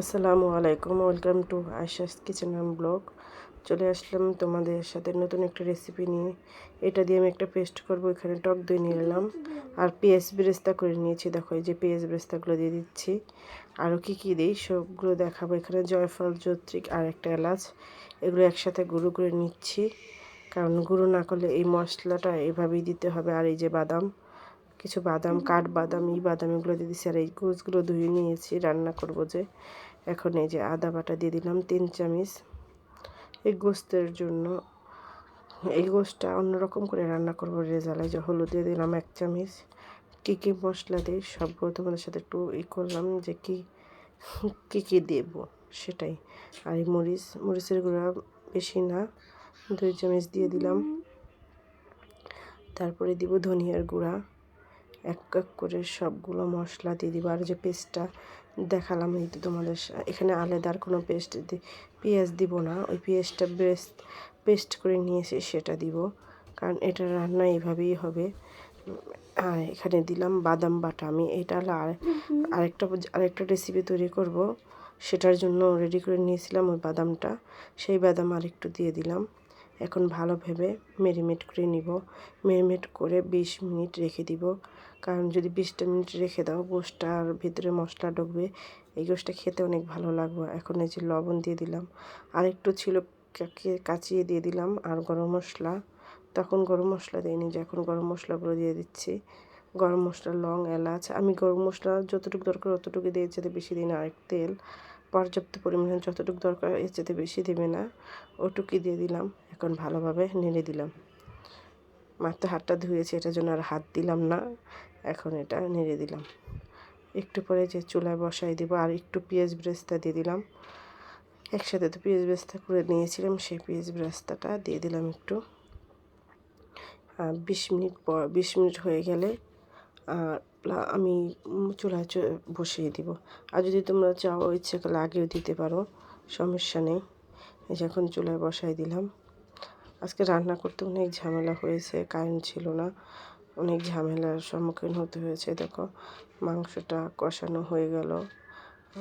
আসসালামু আলাইকুম, welcome to আয়সাস কিচেন অ্যান্ড ব্লগ। চলে আসলাম তোমাদের সাথে নতুন একটা রেসিপি নিয়ে। এটা দিয়ে আমি একটা পেস্ট করব, এখানে টক দই নিয়ে নিলাম। আর পেঁয়াজ বেরেস্তা করে নিয়েছি, দেখো এই যে পেঁয়াজ বেরেস্তাগুলো দিয়ে দিচ্ছি। আরও কী কী দিই, সবগুলো দেখাবো। এখানে জয়ফল, জত্রিক আর একটা এলাচ, এগুলো একসাথে গুঁড়ো করে নিচ্ছি। কারণ গুঁড়ো না করলে এই মশলাটা এভাবেই দিতে হবে। আর এই যে বাদাম কিছু বাদাম কাঠ বাদাম ই বাদাম এগুলো দিয়ে দিচ্ছি আর এই গোছগুলো ধুয়ে নিয়েছি, রান্না করব যে এখন এই যে আদা বাটা দিয়ে দিলাম, তিন চামচ। এই গোস্তের জন্য এই গোস্তটা অন্যরকম করে রান্না করব রেজালায় যে হলুদ দিয়ে দিলাম এক চামচ। কী কী মশলা দিই? সবগুলো তোমাদের সাথে একটু ই করলাম যে কী কী কী দেব সেটাই। আর এই মরিচ, মরিচের গুঁড়া বেশি না, দুই চামচ দিয়ে দিলাম। তারপরে দিব ধনিয়ার গুঁড়া। এক এক করে সবগুলো মশলা দিয়ে দিব। আর যে পেস্টটা দেখালাম, এই তো তোমাদের এখানে আলাদার কোনো পেস্ট দি, পেঁয়াজ দিব না। ওই পেঁয়াজটা বেস্ট, পেস্ট করে নিয়েছি সেটা দিব। কারণ এটা রান্না এইভাবেই হবে। আর এখানে দিলাম বাদাম বাটা। আমি এটা আর আরেকটা আরেকটা রেসিপি তৈরি করব। সেটার জন্য রেডি করে নিয়েছিলাম ওই বাদামটা। সেই বাদাম আরেকটু দিয়ে দিলাম। এখন ভালো ভেবে মেরিনেট করে নিব। মেরিনেট করে বিশ মিনিট রেখে দিব। কারণ যদি বিশটা মিনিট রেখে দাও, গোষ্ঠটার ভিতরে মশলা ঢুকবে, এই গোষ্ঠটা খেতে অনেক ভালো লাগবে। এখন এই যে লবণ দিয়ে দিলাম আর একটু ছিল কাচিয়ে দিয়ে দিলাম আর গরম মশলা। তখন গরম মশলা দিইনি, যে এখন গরম মশলাগুলো দিয়ে দিচ্ছি। গরম মশলা, লং, এলাচ। আমি গরম মশলা যতটুকু দরকার অতটুকু দিয়ে যেতে বেশি দিন আর তেল। পর্যাপ্ত পরিমাণে যতটুকু দরকার এর যেতে বেশি দেবে না, ওটুকুই দিয়ে দিলাম। এখন ভালোভাবে নেড়ে দিলাম। মাত্র হাতটা ধুয়েছে, এটার জন্য আর হাত দিলাম না। এখন এটা নেড়ে দিলাম। একটু পরে যে চুলায় বসাই দেবো আর একটু পেঁয়াজ ব্রেস্তা দিয়ে দিলাম। একসাথে তো পেঁয়াজ ব্রেস্তা করে নিয়েছিলাম, সেই পেঁয়াজ ব্রেস্তাটা দিয়ে দিলাম একটু। বিশ মিনিট পর, বিশ মিনিট হয়ে গেলে আর আমি চুলায় বসিয়ে দিব। আর যদি তোমরা চাও, ইচ্ছে করলে আগেও দিতে পারো, সমস্যা নেই। যখন চুলায় বসাই দিলাম। আজকে রান্না করতে অনেক ঝামেলা হয়েছে, কারেন্ট ছিল না। অনেক ঝামেলার সম্মুখীন হতে হয়েছে, দেখো। মাংসটা কষানো হয়ে গেল।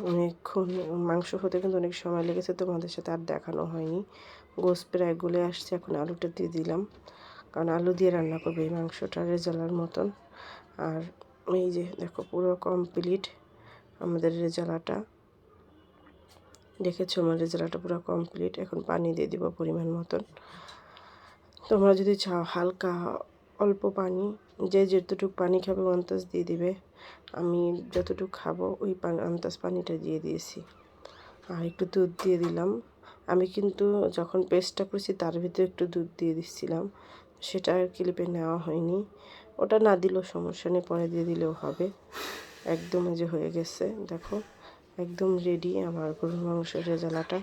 অনেকক্ষণ মাংস হতে কিন্তু অনেক সময় লেগেছে, তোমাদের সাথে আর দেখানো হয়নি। গোস প্রায় গুলে আসছে, এখন আলুটা দিয়ে দিলাম। কারণ আলু দিয়ে রান্না করবে এই মাংসটা রেজালার মতন। আর এই যে, দেখো, পুরো কমপ্লিট আমাদের রেজালাটা। দেখেছ আমার রেজালাটা পুরো কমপ্লিট এখন পানি দিয়ে দিব পরিমাণ মতন। তোমরা যদি চাও হালকা অল্প পানি, যে যতটুকু পানি খাবে আন্দাজ দিয়ে দিবে। আমি যতটুকু খাব ওই পানি আন্দাজ পানিটা দিয়ে দিয়েছি। আর একটু দুধ দিয়ে দিলাম। আমি কিন্তু যখন পেস্টটা করেছি তার ভিতরে একটু দুধ দিয়ে দিচ্ছিলাম। সেটা ক্লিপে নেওয়া হয়নি। ওটা না দিলেও সমস্যা নেই, পরে দিয়ে দিলেও হবে। একদম যে হয়ে গেছে, দেখো। একদম রেডি আমার গরুর মাংসের রেজালাটা।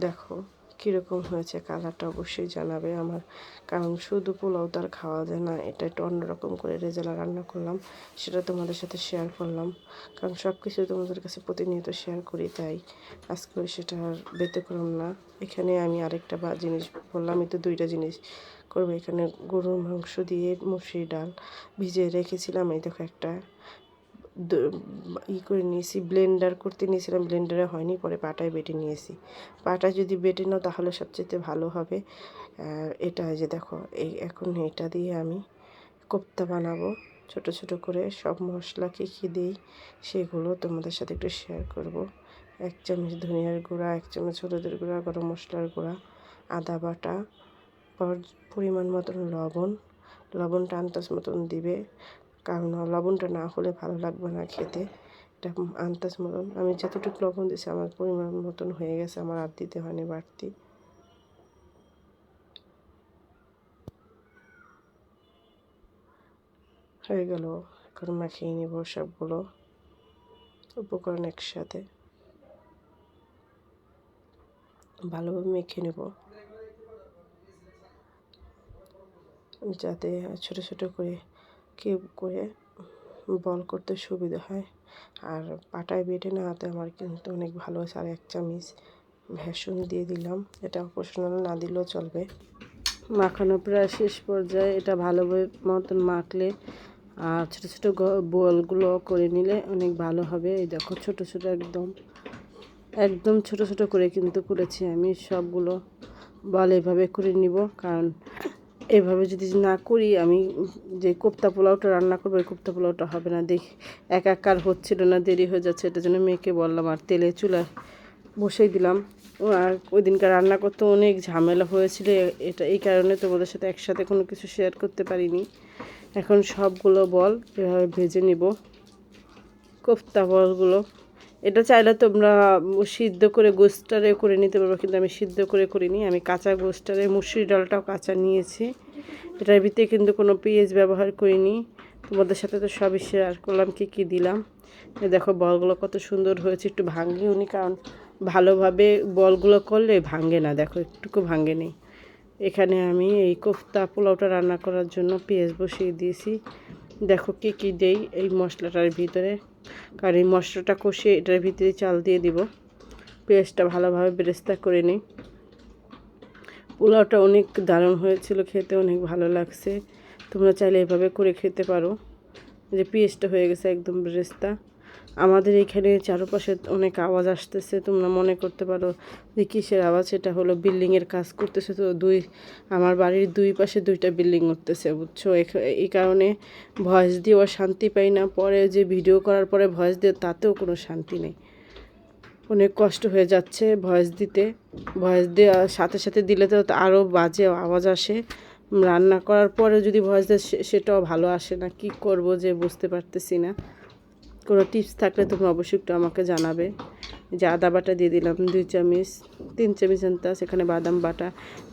দেখো। কীরকম হয়েছে কালারটা অবশ্যই জানাবে আমার। কারণ শুধু পোলাও তো আর খাওয়া যায় না, এটা একটু অন্যরকম করে রেজালা রান্না করলাম, সেটা তোমাদের সাথে শেয়ার করলাম। কারণ সব কিছু তোমাদের কাছে প্রতিনিয়ত শেয়ার করি, তাই আজকে সেটা আর ব্যতিক্রম না। এখানে আমি আরেকটা বা জিনিস বললাম তো দুইটা জিনিস করব। এখানে গরুর মাংস দিয়ে মুসুরি ডাল ভিজিয়ে রেখেছিলাম, এই দেখো একটা। ই করে নিয়েছি ব্লেন্ডার করতে নিয়েছিলাম ব্লেন্ডারে হয়নি, পরে পাটায় বেটে নিয়েছি। পাটায় যদি বেটে নাও তাহলে সবচেয়ে ভালো হবে। এটা যে দেখো, এই এখন এটা দিয়ে আমি কোপ্তা বানাবো। ছোট ছোট করে সব মশলা কী কী দিই সেগুলো তোমাদের সাথে একটু শেয়ার করব। এক চামচ ধনিয়ার গুঁড়া, এক চামচ হলুদের গুঁড়া, গরম মশলার গুঁড়া, আদা বাটা পরিমাণ মতন লবণ। লবণটা আন্দাজ মতন দিবে। কারণ লবণটা না হলে ভালো লাগবে না খেতে। এটা আন্দাজ মতন। আমি যতটুকু লবণ দিয়েছি, আমার পরিমাণ মতন হয়ে গেছে। আমার আর দিতে হয়নি বাড়তি। হয়ে গেল। এখন মাখিয়ে নিব সবগুলো উপকরণ একসাথে। ভালোভাবে মেখে নেব। যাতে ছোট ছোট করে কিউব করে বল করতে সুবিধা হয়। আর পাটায় বেটে নেওয়াতে আমার কিন্তু অনেক ভালো হয়েছে। আর এক চামচ ভ্যাসন দিয়ে দিলাম। এটা অপশনাল না দিলেও চলবে। মাখানো প্রায় শেষ পর্যায়ে এটা ভালোভাবে মতন মাখলে আর ছোটো ছোটো বলগুলো করে নিলে অনেক ভালো হবে। এই দেখো, ছোটো ছোটো একদম একদম ছোট ছোট করে কিন্তু করেছি আমি। সবগুলো বল এভাবে করে নিব। কারণ এভাবে যদি না করি, আমি যে কোপ্তা পোলাওটা রান্না করব, ওই কোপ্তা পোলাওটা হবে না। দেখি, এক একার হচ্ছিল না, দেরি হয়ে যাচ্ছে এটার জন্য মেয়েকে বললাম, আর তেলে চুলায় বসেই দিলাম। আর ওই দিনকার রান্না করতে অনেক ঝামেলা হয়েছিল এটা এই কারণে তোমাদের সাথে একসাথে কোনো কিছু শেয়ার করতে পারিনি। এখন সবগুলো বল এভাবে ভেজে নিব। কোফতা বলগুলো এটা চাইলে তোমরা সিদ্ধ করে গোস্টারে করে নিতে পারব কিন্তু আমি সিদ্ধ করে করিনি। আমি কাঁচা গোস্টারে মুসুরি ডালটাও কাঁচা নিয়েছি। এটার ভিতরে কিন্তু কোনো পেঁয়াজ ব্যবহার করিনি। তোমাদের সাথে তো সবই শেয়ার করলাম, কী কী দিলাম। দেখো, বলগুলো কত সুন্দর হয়েছে, একটু ভাঙিও নি, কারণ ভালোভাবে বলগুলো করলে ভাঙে না। দেখো, একটুকু ভাঙে নেই। এখানে আমি এই কোফতা পোলাওটা রান্না করার জন্য পেঁয়াজ বসিয়ে দিয়েছি। দেখো কি কি দেই এই মশলাটার ভিতরে। কারণ এই মশলাটা কষে এটার ভিতরে চাল দিয়ে দিব। পেঁয়াজটা ভালোভাবে বেরেস্তা করে নিই। পোলাওটা অনেক দারুণ হয়েছিল খেতে, অনেক ভালো লাগছে। তোমরা চাইলে এভাবে করে খেতে পারো। যে পেঁয়াজটা হয়ে গেছে একদম বেরেস্তা। আমাদের এখানে চারপাশে অনেক আওয়াজ আসতেছে, তোমরা মনে করতে পারো যে কিসের আওয়াজ, এটা হলো বিল্ডিংয়ের কাজ করতেছে তো দুই, আমার বাড়ির দুই পাশে দুইটা বিল্ডিং উঠতেছে, বুঝছ? এই কারণে ভয়েস দিয়েও শান্তি পাই না, পরে যে ভিডিও করার পরে ভয়েস দিয়ে তাতেও কোনো শান্তি নেই। অনেক কষ্ট হয়ে যাচ্ছে ভয়েস দিতে, ভয়েস দেওয়ার সাথে সাথে দিলে তো আরও বাজে আওয়াজ আসে। রান্না করার পরে যদি ভয়েস দেয় সেটাও ভালো আসে না, কি করব যে বুঝতে পারতেছি না। কোনো টিপস থাকলে তুমি অবশ্যই একটু আমাকে জানাবে। যে আদা বাটা দিয়ে দিলাম, দুই চামচ, তিন চামচ আনতা সেখানে বাদাম বাটা।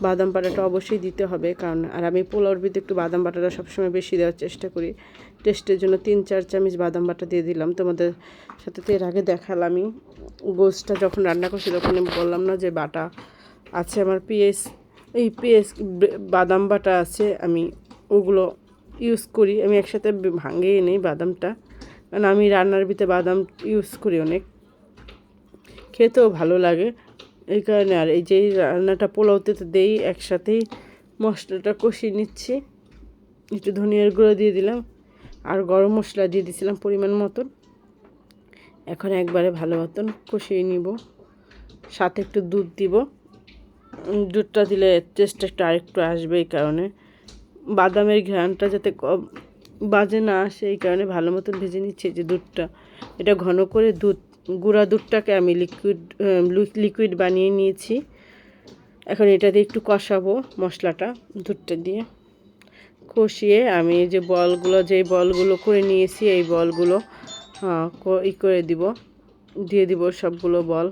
বাদাম বাটাটা অবশ্যই দিতে হবে, কারণ আর আমি পোলাওর ভিতরে একটু বাদাম বাটাটা সবসময় বেশি দেওয়ার চেষ্টা করি। টেস্টের জন্য তিন, চার চামচ বাদাম বাটা দিয়ে দিলাম। তোমাদের সাথে তো এর আগে দেখালামই। গোসটা যখন রান্না করছি তখন আমি বললাম না যে বাটা আছে আমার পিএস এই পিএস বাদাম বাটা আছে, আমি ওগুলো ইউজ করি। আমি একসাথে ভাঙিয়ে নিই বাদামটা। কারণ আমি রান্নার ভিতরে বাদাম ইউজ করি অনেক। খেতেও ভালো লাগে। এই কারণে আর এই যে রান্নাটা পোলাওতে তো দেই, একসাথেই মশলাটা কষিয়ে নিচ্ছি। একটু ধনিয়ার গুঁড়ো দিয়ে দিলাম আর গরম মশলা দিয়ে দিয়েছিলাম পরিমাণ মতন। এখন একবারে ভালো মতন কষিয়ে নিব। সাথে একটু দুধ দিব। দুধটা দিলে টেস্টটা একটু আরেকটু আসবে এই কারণে। বাদামের ঘ্রানটা যাতে বাজে না আসে, এই কারণে ভালো মতন ভেজে নিচ্ছি যে দুধটা। এটা ঘন করে দুধ, গুঁড়া দুধটাকে আমি লিকুইড লিকুইড বানিয়ে নিয়েছি। এখন এটা দিয়ে একটু কষাবো মশলাটা দুধটা দিয়ে। কষিয়ে আমি যে বলগুলো যেই বলগুলো করে নিয়েছি, এই বলগুলো ই করে দিব। দিয়ে দিব সবগুলো বল।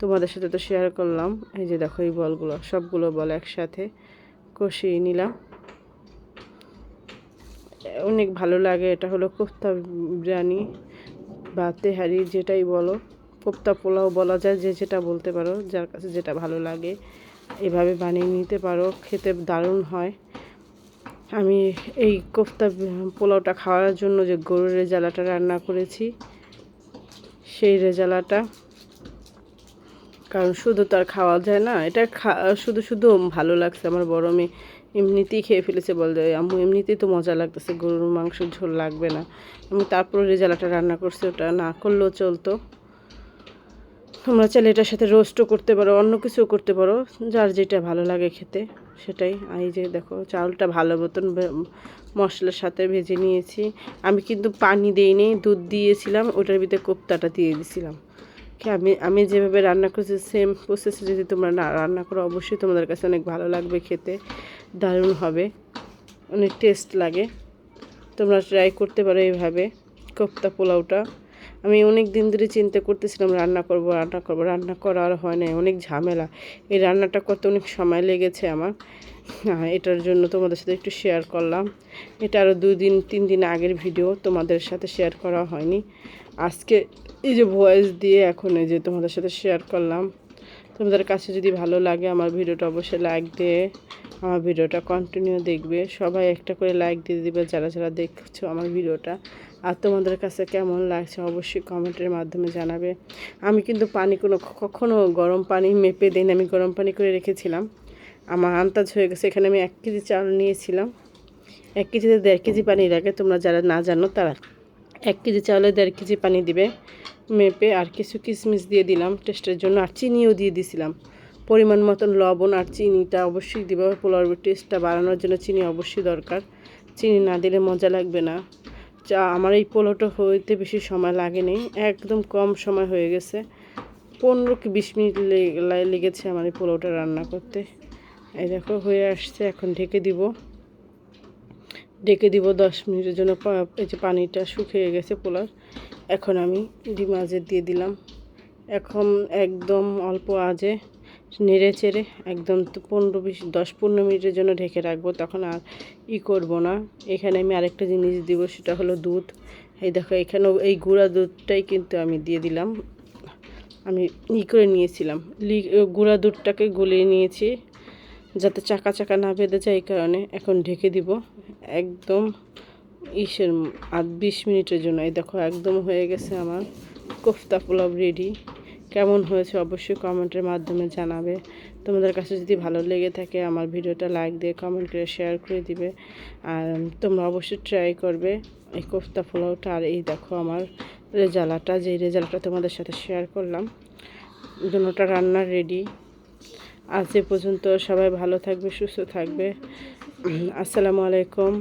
তোমাদের সাথে তো শেয়ার করলাম। এই যে দেখো এই বলগুলো, সবগুলো বল একসাথে কষিয়ে নিলাম। অনেক ভালো লাগে। এটা হলো কোফতা বিরিয়ানি বা তেহারি যেটাই বলো। কোপ্তা পোলাও বলা যায় যে যেটা বলতে পারো, যার কাছে যেটা ভালো লাগে। এভাবে বানিয়ে নিতে পারো, খেতে দারুণ হয়। আমি এই কোফতা পোলাওটা খাওয়ার জন্য যে গরুর রেজালাটা রান্না করেছি, সেই রেজালাটা। কারণ শুধু তো আর খাওয়া যায় না, এটা খা শুধু শুধু ভালো লাগছে আমার বড় মেয়ে। এমনিতেই খেয়ে ফেলেছে বলতে আম্মু, এমনিতেই তো মজা লাগতেছে, গরুর মাংস ঝোল লাগবে না। আমি তারপরে রেজালাটা রান্না করছি, ওটা না করলেও চলতো। তোমরা চাইলে এটার সাথে রোস্টও করতে পারো, অন্য কিছুও করতে পারো, যার যেটা ভালো লাগে খেতে, সেটাই। এই যে দেখো, চাউলটা ভালো মতন মশলার সাথে ভেজে নিয়েছি। আমি কিন্তু পানি দিইনি, দুধ দিয়েছিলাম, ওটার ভিতরে কোপ্তাটা দিয়ে দিয়েছিলাম আমি আমি যেভাবে রান্না করছি সেম প্রসেসে যদি তোমরা রান্না করো, অবশ্যই তোমাদের কাছে অনেক ভালো লাগবে খেতে। দারুণ হবে। অনেক টেস্ট লাগে। তোমরা ট্রাই করতে পারো এইভাবে। কোপ্তা পোলাওটা। আমি অনেক দিন ধরে চিন্তা করতেছিলাম, রান্না করব রান্না করব। রান্না করা আর হয় না অনেক ঝামেলা। এই রান্নাটা করতে অনেক সময় লেগেছে আমার। এটার জন্য তোমাদের সাথে একটু শেয়ার করলাম। এটা আরও দিন, তিন দিন আগের ভিডিও তোমাদের সাথে শেয়ার করা হয়নি। আজকে এই যে ভয়েস দিয়ে এখন এই যে তোমাদের সাথে শেয়ার করলাম। তোমাদের কাছে যদি ভালো লাগে আমার ভিডিওটা অবশ্যই লাইক দিয়ে আমার ভিডিওটা কন্টিনিউ দেখবে। সবাই একটা করে লাইক দিয়ে দিবে যারা যারা দেখছ আমার ভিডিওটা। আর তোমাদের কাছে কেমন লাগছে অবশ্যই কমেন্টের মাধ্যমে জানাবে। আমি কিন্তু পানি কোনো কখনও গরম পানি মেপে দিন আমি গরম পানি করে রেখেছিলাম। আমার আন্দাজ হয়ে গেছে, এখানে আমি এক কেজি চাল নিয়েছিলাম। এক কেজিতে দেড় কেজি পানি লাগে, তোমরা যারা না জানো তারা এক কেজি চাউলে দেড় কেজি পানি দিবে। মেপে আর কিছু কিশমিশ দিয়ে দিলাম টেস্টের জন্য। আর চিনিও দিয়ে দিছিলাম। পরিমাণ মতন লবণ আর চিনিটা অবশ্যই দিবে। পোলাওর টেস্টটা বাড়ানোর জন্য চিনি অবশ্যই দরকার। চিনি না দিলে মজা লাগবে না। চা, আমার এই পোলাওটা হইতে বেশি সময় লাগেনি। একদম কম সময় হয়ে গেছে। পনেরো কি বিশ মিনিট লেগেছে আমার এই পোলাওটা রান্না করতে। এই দেখো, হয়ে আসছে, এখন ঢেকে দিব। ঢেকে দিব দশ মিনিটের জন্য এই যে পানিটা শুকিয়ে গেছে পোলার এখন আমি ডিম আজে দিয়ে দিলাম। এখন একদম অল্প আজে নেড়ে চেড়ে একদম পনেরো বিশ, দশ পনেরো মিনিটের জন্য ঢেকে রাখব, তখন আর ই করব না। এখানে আমি আরেকটা জিনিস দিব, সেটা হলো দুধ। এই দেখো, এখানেও এই গুঁড়া দুধটাই কিন্তু আমি দিয়ে দিলাম। আমি ই করে নিয়েছিলাম। লি গুঁড়া দুধটাকে গলিয়ে নিয়েছি, যাতে চাকা চাকা না বেঁধে যায় এই কারণে। এখন ঢেকে দিব, একদম ইসের আর বিশ মিনিটের জন্য। এই দেখো, একদম হয়ে গেছে আমার কোফতা পোলাও রেডি। কেমন হয়েছে অবশ্যই কমেন্টের মাধ্যমে জানাবে। তোমাদের কাছে যদি ভালো লেগে থাকে আমার ভিডিওটা লাইক দিয়ে কমেন্ট করে শেয়ার করে দিবে। আর তোমরা অবশ্যই ট্রাই করবে এই কোফতা পোলাওটা। আর এই দেখো আমার রেজালাটা যে রেজাল্টটা তোমাদের সাথে শেয়ার করলাম। দুটোটা রান্না রেডি আজ এ পর্যন্ত সবাই ভালো থাকবে, সুস্থ থাকবে। আসসালামু আলাইকুম।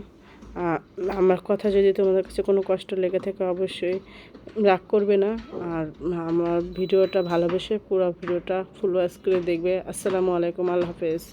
আমার কথা যদি তোমাদের কাছে কোনো কষ্ট লেগে থাকে, অবশ্যই রাগ করবে না। আর আমার ভিডিওটা ভালোবেসে পুরো ভিডিওটা ফুল ওয়াশ করে দেখবে। আসসালামু আলাইকুম, আল্লাহ হাফেজ।